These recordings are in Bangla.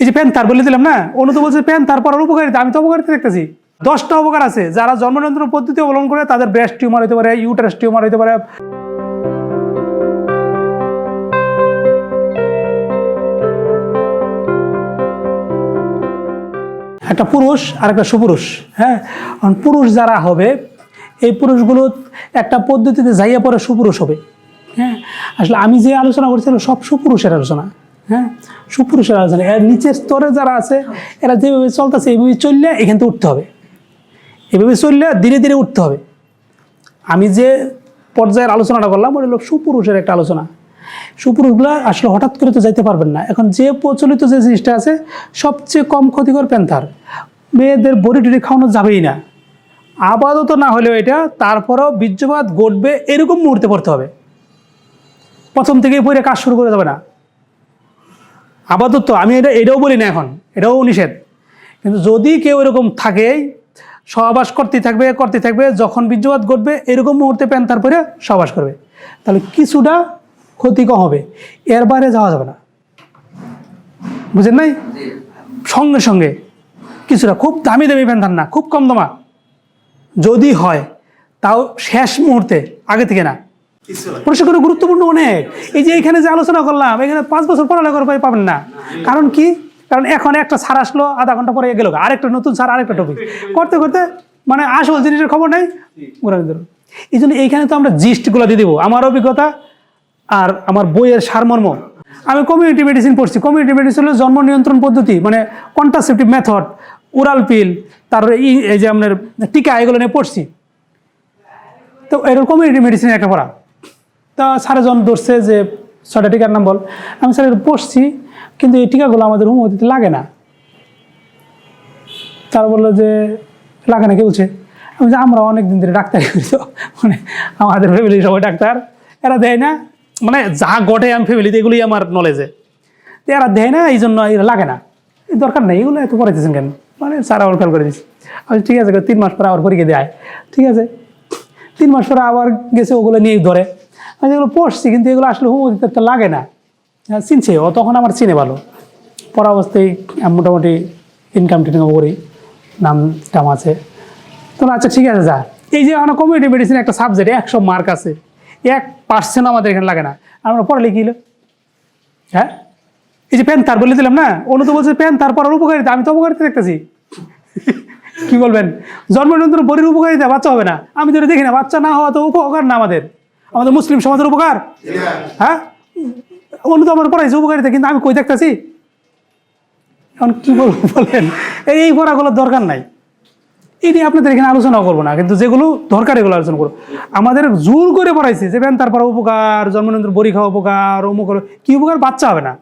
এই যে প্যান তার বলে দিলাম না? অনু তো বলছে প্যান তারপর উপকারিতা, আমি তো উপকারিতা দেখতেছি। দশটা উপকার আছে, যারা জন্ম নিয়ন্ত্রণ পদ্ধতি অবলম্বন করে তাদের ব্রেস্ট টিউমার হতে পারে, ইউটারাস টিউমার হতে পারে। একটা পুরুষ আর একটা সুপুরুষ হ্যাঁ? পুরুষ যারা হবে, এই পুরুষগুলো একটা পদ্ধতিতে যাইয়া পরে সুপুরুষ হবে হ্যাঁ? আসলে আমি যে আলোচনা করছিলাম, সব সুপুরুষের আলোচনা। হ্যাঁ? সুপুরুষের আলোচনা এর নিচের স্তরে যারা আছে, এরা যেভাবে চলতেছে এইভাবে চললে এখান থেকে উঠতে হবে। এভাবে চললে ধীরে ধীরে উঠতে হবে। আমি যে পর্যায়ের আলোচনাটা করলাম, ওটা হলো সুপুরুষের একটা আলোচনা। সুপুরুষগুলো আসলে হঠাৎ করে তো যাইতে পারবেন না। এখন যে প্রচলিত যে জিনিসটা আছে, সবচেয়ে কম ক্ষতিকর প্যান্থার। মেয়েদের বড়ি টড়ি খাওয়ানো যাবেই না। আপাতত না হলেও এটা, তারপরেও বীর্যপাত ঘটবে এরকম মুহূর্তে পড়তে হবে। প্রথম থেকেই পরে কাজ শুরু করে যাবে না। আপাতত আমি এটা এটাও বলি না এখন এটাও নিষেধ। কিন্তু যদি কেউ এরকম থাকে সহবাস করতে থাকবে করতে থাকবে যখন বীর্যপাত ঘটবে এরকম মুহূর্তে প্যান তারপরে সহবাস করবে। তাহলে কিছুটা ক্ষতি কম হবে এর বাইরে যাওয়া যাবে না। বুঝেন নাই? সঙ্গে সঙ্গে কিছুটা খুব দামি দামি প্যান্থার না খুব কম দামা। যদি হয় তাও শেষ মুহূর্তে আগে থেকে না। গুরুত্বপূর্ণ অনেক। এই যে এখানে যে আলোচনা করলাম, এখানে পাঁচ বছর পড়ালেখা করে পাবেন না। কারণ কি? কারণ এখন একটা সার আসলো, আধা ঘণ্টা পরে গেল আরেকটা নতুন সার আরেকটা টপিক করতে করতে মানে আসল জিনিসের খবর এই জন্য এইখানে তো আমরা জিস্টগুলো দিয়ে দেবো। আমার অভিজ্ঞতা আর আমার বইয়ের সারমর্ম। আমি কমিউনিটি মেডিসিন পড়ছি। কমিউনিটি মেডিসিন হলো জন্ম নিয়ন্ত্রণ পদ্ধতি মানে কন্ট্রাসেপটিভ মেথড ওরাল পিল তারপরে এই যে আপনার টিকা, এগুলো নিয়ে পড়ছি। তো এটা কমিউনিটি মেডিসিনের একটা পড়া। তা স্যারে যখন ধরছে যে, ছয়টা টিকার নাম বল। আমি স্যার পড়ছি, কিন্তু এই টিকাগুলো আমাদের হোমিওপ্যাথিতে লাগে না। তারা বলল যে, লাগে না, কে বলছে? আমি যে আমরা অনেক দিন ধরে ডাক্তারি করি মানে আমাদের ফ্যামিলি সবাই ডাক্তার। এরা দেয় না মানে যা ঘটে আমি ফ্যামিলিতে এগুলোই আমার নলেজে তো এরা দেয় না এই জন্য এরা লাগে না। দরকার নেই, এগুলো এত পড়াইতেছেন কেন? মানে স্যার আবার ফেল করে দিচ্ছি আমি ঠিক আছে, তিন মাস পরে আবার পরীক্ষা দেয় ঠিক আছে। তিন মাস পরে আবার গেছে, ওগুলো নিয়ে ধরে। আমি এগুলো পড়ছি কিন্তু এগুলো আসলে হোমিওপ্যাথিতে একটা লাগে না। হ্যাঁ, চিনছে ও তখন আমার চিনে ভালো। পড়া অবস্থায় মোটামুটি ইনকাম টিনকাম করি নাম টাম আছে। তো আচ্ছা ঠিক আছে যা। এই যে আমার কমিউনিটি মেডিসিন একটা সাবজেক্ট একশো মার্ক আছে। এক পার্সেন্ট আমাদের এখানে লাগে না। আমরা পড়ালে কি হলো? হ্যাঁ? এই যে প্যান তার বলে দিলাম না? অনু তো বলছে প্যান তারপর আর উপকারিতা আমি তো উপকারিতা দেখতেছি। কি বলবেন? জন্ম নিয়ন্ত্রণ বড়ির উপকারিতা বাচ্চা হবে না। আমি এটা দেখি না বাচ্চা না হওয়া তো উপকার না আমাদের। আমাদের মুসলিম সমাজের উপকার? হ্যাঁ? অন্য তো আমার পড়াইছে উপকারিতা কিন্তু আমি কই দেখতেছি? এখন কি বলব বলেন? এই এই পড়াগুলোর দরকার নাই। এই নিয়ে আপনাদের এখানে আলোচনা করব না কিন্তু যেগুলো দরকার এগুলো আলোচনা করব। আমাদের জোর করে পড়াইছে যে ব্যান তারপর উপকার জন্মনিয়ন্ত্রণ বড়ি খাওয়া উপকার অমুক কি উপকার? বাচ্চা হবে না।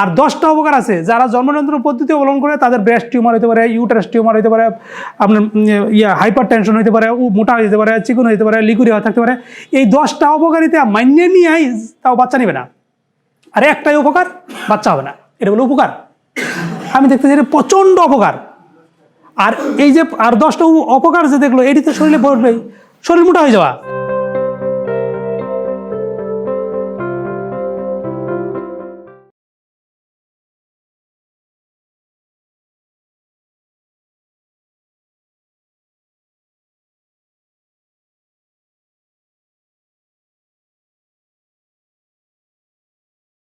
আর দশটা উপকার আছে। যারা জন্মনিয়ন্ত্রণ পদ্ধতি অবলম্বন করে, তাদের ব্রেস্ট টিউমার হতে পারে, ইউটারাস টিউমার হতে পারে, আপনার ইয়া হাইপার টেনশন হতে পারে মোটা হতে পারে, চিকুন হতে পারে লিকুরি হয়ে থাকতে পারে। এই দশটা উপকারিতা মান্য নিয়ে তাও বাচ্চা নেবে না। আর একটাই উপকার, বাচ্চা হবে না। এটা হলো উপকার। আমি দেখতেছি এটা প্রচণ্ড অপকার আর এই যে, আর দশটা অপকার যে দেখল এটি তো শরীরে পড়বেই শরীর মোটা হয়ে যাওয়া।